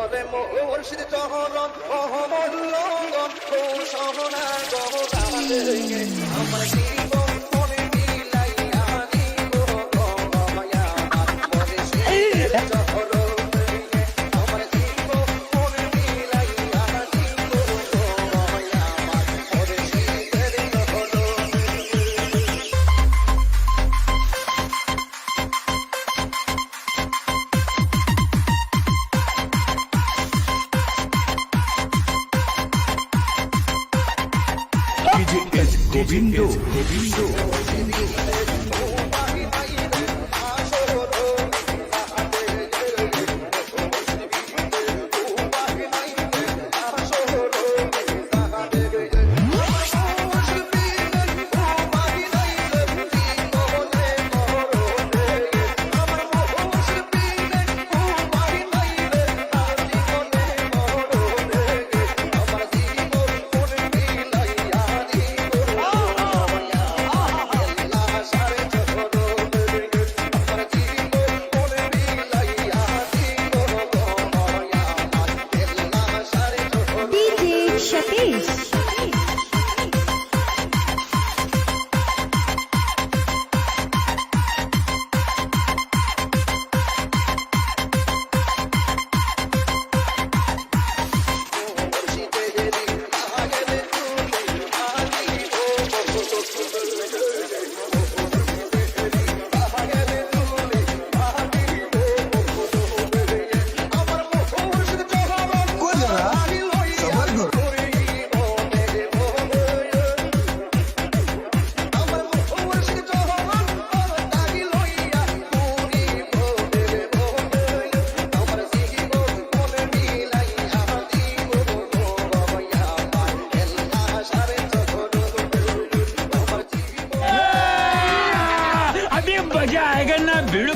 মুর্শিদ চহরন অহমল্লঙ্গন সহনা গহদারে আমার Govindo. Govindo. face. मज़ा आएगा ना भिड़ो